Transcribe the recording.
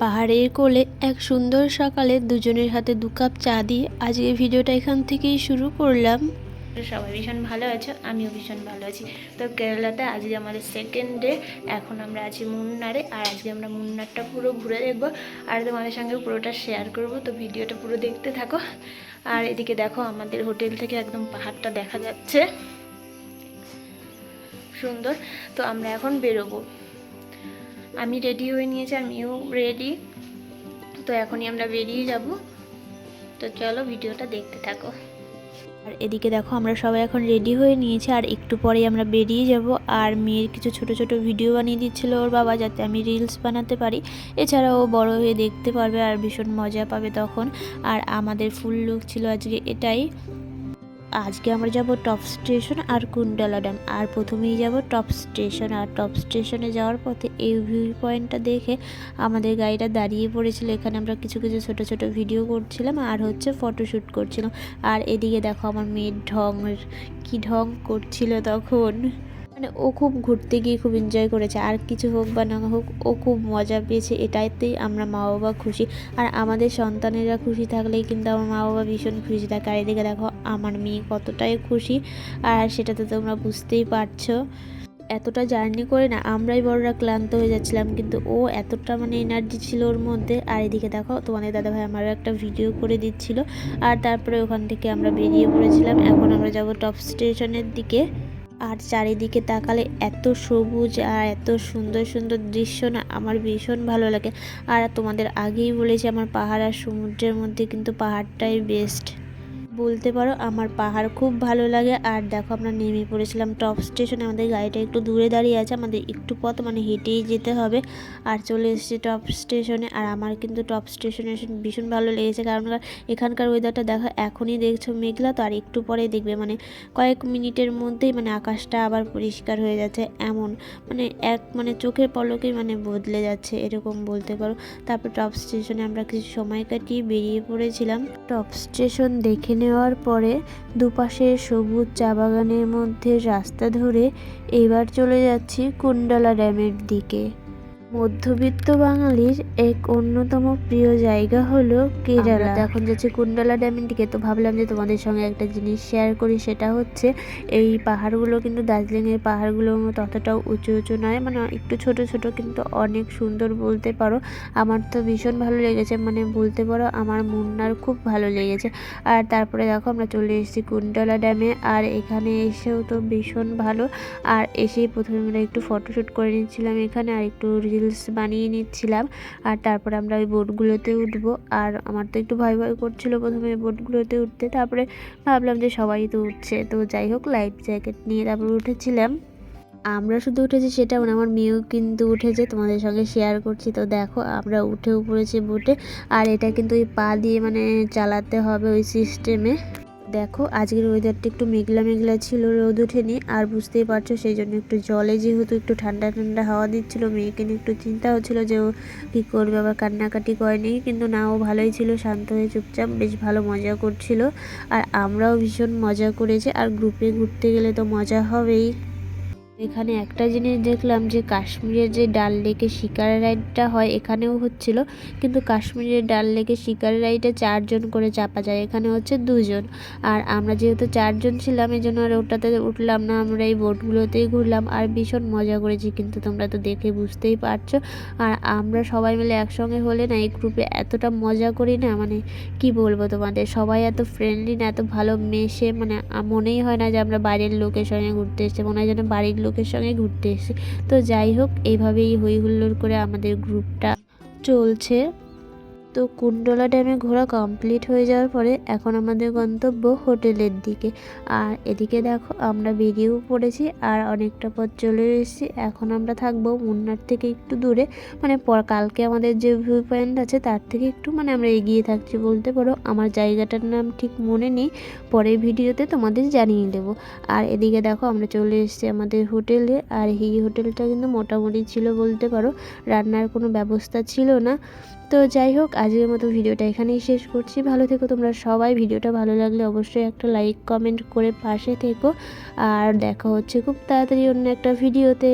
পাহাড়ের কোলে এক সুন্দর সকালে দুজনের হাতে দু কাপ চা দিয়ে আজকে ভিডিওটা এখান থেকেই শুরু করলাম। সবাই ভীষণ ভালো আছো, আমিও ভীষণ ভালো আছি। তো কেরালাতে আজকে আমাদের সেকেন্ড ডে এখন আমরা আছি মুন্নারে। আর আজকে আমরা মুন্নারটা পুরো ঘুরে দেখব। আর তোমাদের সঙ্গে পুরোটা শেয়ার করব। তো ভিডিওটা পুরো দেখতে থাকো। আর এদিকে দেখো, আমাদের হোটেল থেকে একদম পাহাড়টা দেখা যাচ্ছে। সুন্দর। তো আমরা এখন বেরোবো। আমি রেডি হয়ে নিয়েছি আমিও রেডি তো এখনই আমরা বেরিয়ে যাব। তো চলো ভিডিওটা দেখতে থাকো। আর এদিকে দেখো, আমরা সবাই এখন রেডি হয়ে নিয়েছি, আর একটু পরেই আমরা বেরিয়ে যাব। আর মেয়ের কিছু ছোট ছোট ভিডিও বানিয়ে দিচ্ছিল ওর বাবা, যাতে আমি রিলস বানাতে পারি। এছাড়াও বড় হয়ে দেখতে পারবে আর ভীষণ মজা পাবে তখন। আর আমাদের ফুল লুক ছিল আজকে এটাই। আজকে আমরা যাব টপ স্টেশন আর কুন্ডালা ড্যাম। আর প্রথমেই যাব টপ স্টেশন। আর টপ স্টেশনে যাওয়ার পথে এই ভিউ পয়েন্টটা দেখে আমাদের গাড়িটা দাঁড়িয়ে পড়েছিল। এখানে আমরা কিছু কিছু ছোট ছোট ভিডিও করছিলাম আর হচ্ছে ফটোশ্যুট করছিলাম। আর এদিকে দেখো আমার মেয়ের ঢং, কি ঢং করছিল তখন। মানে ও খুব ঘুরতে গিয়ে খুব এনজয় করেছে। আর কিছু হোক বা না হোক, ও খুব মজা পেয়েছে এটাইতেই আমরা মা বাবা খুশি। আর আমাদের সন্তানেরা খুশি থাকলেই কিন্তু আমার মা বাবা ভীষণ খুশি থাকে। আর এদিকে দেখো, আমার মেয়ে কতটাই খুশি। আর সেটা তো তোমরা বুঝতেই পারছ। এতটা জার্নি করে না, আমরাই বড়রা ক্লান্ত হয়ে যাচ্ছিলাম, কিন্তু ও এতটা মানে এনার্জি ছিল ওর মধ্যে। আর এদিকে দেখো, তোমাদের দাদাভাই আমারও একটা ভিডিও করে দিচ্ছিল। আর তারপরে ওখান থেকে আমরা বেরিয়ে পড়েছিলাম। এখন আমরা যাব টপ স্টেশনের দিকে। আর চারিদিকে তাকালে এত সবুজ আর এত সুন্দর সুন্দর দৃশ্য না, আমার ভীষণ ভালো লাগে। আর তোমাদের আগেই বলেছি, আমার পাহাড় আর সমুদ্রের মধ্যে কিন্তু পাহাড়টাই বেস্ট বলতে পারো, আমার পাহাড় খুব ভালো লাগে। আর দেখো আমরা নেমে পড়েছিলাম টপ স্টেশনে, আমাদের গাড়িটা একটু দূরে দাঁড়িয়ে আছে, আমাদের একটু পথ মানে হেঁটেই যেতে হবে। আর চলে এসেছি টপ স্টেশনে, আর আমার কিন্তু টপ স্টেশনে ভীষণ ভালো লেগেছে, কারণ এখানকার ওয়েদারটা দেখো, এখনই দেখছ মেঘলা, তো আর একটু পরে দেখবে মানে কয়েক মিনিটের মধ্যেই মানে আকাশটা আবার পরিষ্কার হয়ে যাচ্ছে, এমন মানে এক মানে চোখের পলকেই মানে বদলে যাচ্ছে, এরকম বলতে পারো। তারপর টপ স্টেশনে আমরা কিছু সময় কাটিয়ে বেরিয়ে পড়েছিলাম। টপ স্টেশন দেখে নেওয়ার পরে দুপাশে সবুজ চা বাগানের মধ্যে রাস্তা ধরে এবার চলে যাচ্ছি কুণ্ডলা ড্যামের দিকে। মধ্যবিত্ত বাঙালির এক অন্যতম প্রিয় জায়গা হলো কেরালা। এখন যাচ্ছে কুণ্ডলা ড্যামের দিকে, তো ভাবলাম যে তোমাদের সঙ্গে একটা জিনিস শেয়ার করি, সেটা হচ্ছে এই পাহাড়গুলো কিন্তু দার্জিলিংয়ের পাহাড়গুলোর মতো অতটাও উঁচু উঁচু নয় মানে একটু ছোট ছোট কিন্তু অনেক সুন্দর বলতে পারো। আমার তো ভীষণ ভালো লেগেছে মানে বলতে পারো আমার মুন্নার খুব ভালো লেগেছে। আর তারপরে দেখো আমরা চলে এসেছি কুণ্ডলা ড্যামে, আর এখানে এসেও তো ভীষণ ভালো। আর এসেই প্রথমে আমরা একটু ফটোশ্যুট করে নিচ্ছিলাম এখানে, আর একটু রিলস বানিয়ে নিচ্ছিলাম। আর তারপরে আমরা ওই বোটগুলোতে উঠবো। আর আমার তো একটু ভয় ভয় করছিল প্রথমে বোটগুলোতে উঠতে। তারপরে ভাবলাম যে সবাই তো উঠছে। তো যাই হোক লাইফ জ্যাকেট নিয়ে তারপরে উঠেছিলাম। আমরা শুধু উঠেছি সেটা মানে আমার মেয়েও কিন্তু উঠেছে। তোমাদের সঙ্গে শেয়ার করছি। তো দেখো, আমরা উঠেও পড়েছি বোটে আর এটা কিন্তু ওই পা দিয়ে মানে চালাতে হবে ওই সিস্টেমে দেখো, আজকের ওয়েদারটা একটু মেঘলা মেঘলা ছিল, রোদ ওঠেনি, আর বুঝতেই পারছ, সেই জন্য একটু জলে যেহেতু একটু ঠান্ডা ঠান্ডা হাওয়া দিচ্ছিল, মেয়েকে নিয়ে একটু চিন্তা হচ্ছিল যে ও কী করবে, আবার কান্নাকাটি করেনি, কিন্তু না, ও ভালোই ছিল, শান্ত হয়ে চুপচাপ, বেশ ভালো মজা করছিল। আর আমরাও ভীষণ মজা করেছি, আর গ্রুপে ঘুরতে গেলে তো মজা হবেই। এখানে একটা জিনিস দেখলাম যে কাশ্মীরের যে ডাল লেকে শিকার রাইডটা হয় এখানেও হচ্ছিল, কিন্তু কাশ্মীরের ডাল লেকে শিকার রাইডে চারজন করে চাপা যায়, এখানে হচ্ছে দুজন। আর আমরা যেহেতু চারজন ছিলাম এই জন্য আর ওটাতে উঠলাম না, আমরা এই বোটগুলোতেই ঘুরলাম। আর ভীষণ মজা করেছি, কিন্তু তোমরা তো দেখে বুঝতেই পারছ। আর আমরা সবাই মিলে একসঙ্গে হলে না, এই গ্রুপে এতটা মজা করি না মানে কি বলব তোমাদের? সবাই এত ফ্রেন্ডলি না, এত ভালো মেশে মানে মনেই হয় না যে আমরা বাইরের লোকের সঙ্গে ঘুরতে এসেছি, মনে হয় যেন বাড়ির লোকের সঙ্গে ঘুরতে এসে। তো যাই হোক এইভাবেই হই হুল্লোড় করে আমাদের গ্রুপটা চলছে। তো কুণ্ডলা ড্যামে ঘোরা কমপ্লিট হয়ে যাওয়ার পরে এখন আমাদের গন্তব্য হোটেলের দিকে। আর এদিকে দেখো, আমরা বেরিয়েও পড়েছি আর অনেকটা পথ চলে এসেছি। এখন আমরা থাকব মুন্নার থেকে একটু দূরে। মানে কালকে আমাদের যে ভিউ পয়েন্ট আছে তার থেকে একটু মানে আমরা এগিয়ে থাকছি বলতে পারো। আমার জায়গাটার নাম ঠিক মনে নেই, পরের ভিডিওতে তোমাদের জানিয়ে দেবো। আর এদিকে দেখো, আমরা চলে এসেছি আমাদের হোটেলে। আর এই হোটেলটা কিন্তু মোটামুটি ছিল বলতে পারো, রান্নার কোনো ব্যবস্থা ছিল না। তো যাই হোক, আজকের মতো ভিডিওটা এখানেই শেষ করছি। ভালো থেকো তোমরা সবাই। ভিডিওটা ভালো লাগলে অবশ্যই একটা লাইক কমেন্ট করে পাশে থেকো। আর দেখা হচ্ছে খুব তাড়াতাড়ি অন্য একটা ভিডিওতে।